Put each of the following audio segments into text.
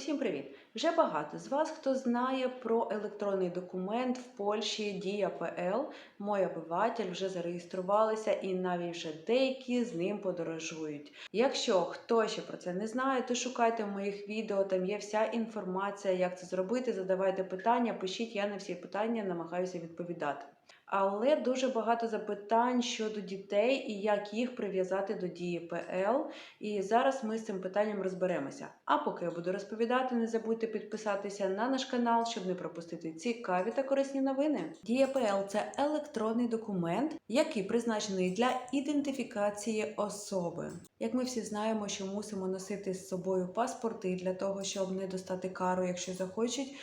Усім привіт! Вже багато з вас, хто знає про електронний документ в Польщі Дія.ПЛ. Мой обиватель вже зареєструвалися і навіть вже деякі з ним подорожують. Якщо хто ще про це не знає, то шукайте в моїх відео, там є вся інформація, як це зробити. Задавайте питання, пишіть, я на всі питання намагаюся відповідати. Але дуже багато запитань щодо дітей і як їх прив'язати до дії ПЛ. І зараз ми з цим питанням розберемося. А поки я буду розповідати, не забудьте підписатися на наш канал, щоб не пропустити цікаві та корисні новини. Дія ПЛ це електронний документ, який призначений для ідентифікації особи. Як ми всі знаємо, що мусимо носити з собою паспорти для того, щоб не достати кару, якщо захочуть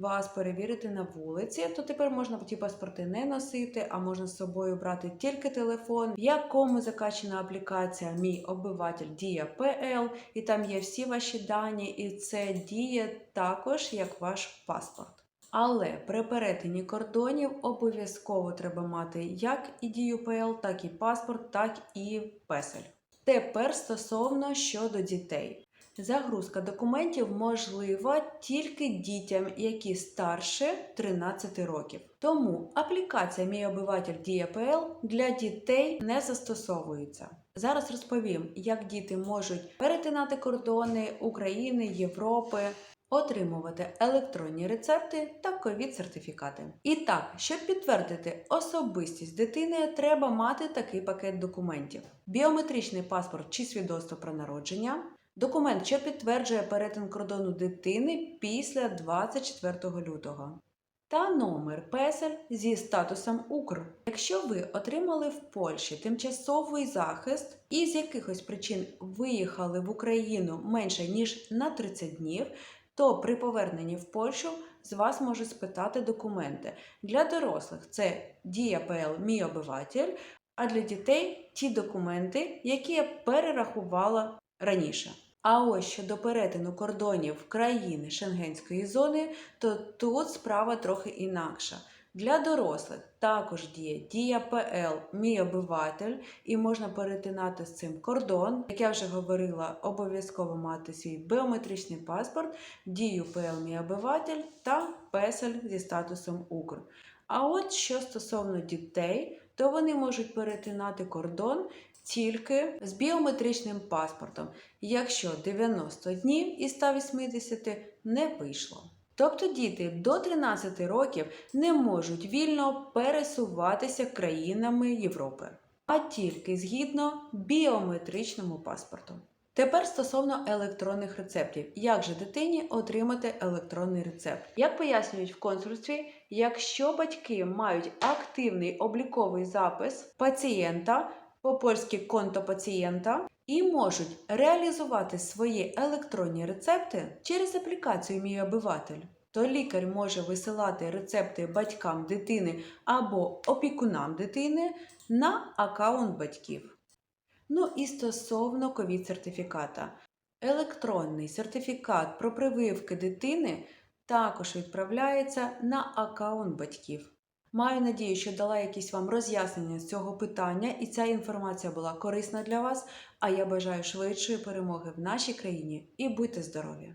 вас перевірити на вулиці, то тепер можна ті паспорти не носити, а можна з собою брати тільки телефон, в якому закачана аплікація Мій обиватель Дія ПЛ, і там є всі ваші дані, і це діє також як ваш паспорт. Але при перетині кордонів обов'язково треба мати як і дію ПЛ, так і паспорт, так і песель. Тепер стосовно щодо дітей. Загрузка документів можлива тільки дітям, які старше 13 років. Тому аплікація Мій обиватель Дія ПЛ для дітей не застосовується. Зараз розповім, як діти можуть перетинати кордони України, Європи, отримувати електронні рецепти та ковід-сертифікати. І так, щоб підтвердити особистість дитини, треба мати такий пакет документів: біометричний паспорт чи свідоцтво про народження. Документ, що підтверджує перетин кордону дитини після 24 лютого. Та номер песель зі статусом Укр. Якщо ви отримали в Польщі тимчасовий захист і з якихось причин виїхали в Україну менше ніж на 30 днів, то при поверненні в Польщу з вас можуть спитати документи. Для дорослих це Дія ПЛ Мій обиватель, а для дітей ті документи, які я перерахувала раніше. А ось щодо перетину кордонів країни Шенгенської зони, то тут справа трохи інакша. Для дорослих також діє Дія ПЛ Мій обиватель, і можна перетинати з цим кордон. Як я вже говорила, обов'язково мати свій біометричний паспорт, дію ПЛ Мій обиватель та песель зі статусом Укр. А от що стосовно дітей, то вони можуть перетинати кордон тільки з біометричним паспортом, якщо 90 днів із 180 не вийшло. Тобто діти до 13 років не можуть вільно пересуватися країнами Європи, а тільки згідно біометричному паспорту. Тепер стосовно електронних рецептів, як же дитині отримати електронний рецепт? Як пояснюють в консульстві, якщо батьки мають активний обліковий запис пацієнта, по-польськи конто пацієнта, і можуть реалізувати свої електронні рецепти через аплікацію Мій обиватель, то лікар може висилати рецепти батькам дитини або опікунам дитини на аккаунт батьків. Ну і стосовно ковід-сертифіката. Електронний сертифікат про прививки дитини також відправляється на аккаунт батьків. Маю надію, що дала якісь вам роз'яснення з цього питання, і ця інформація була корисна для вас. А я бажаю швидшої перемоги в нашій країні і будьте здорові!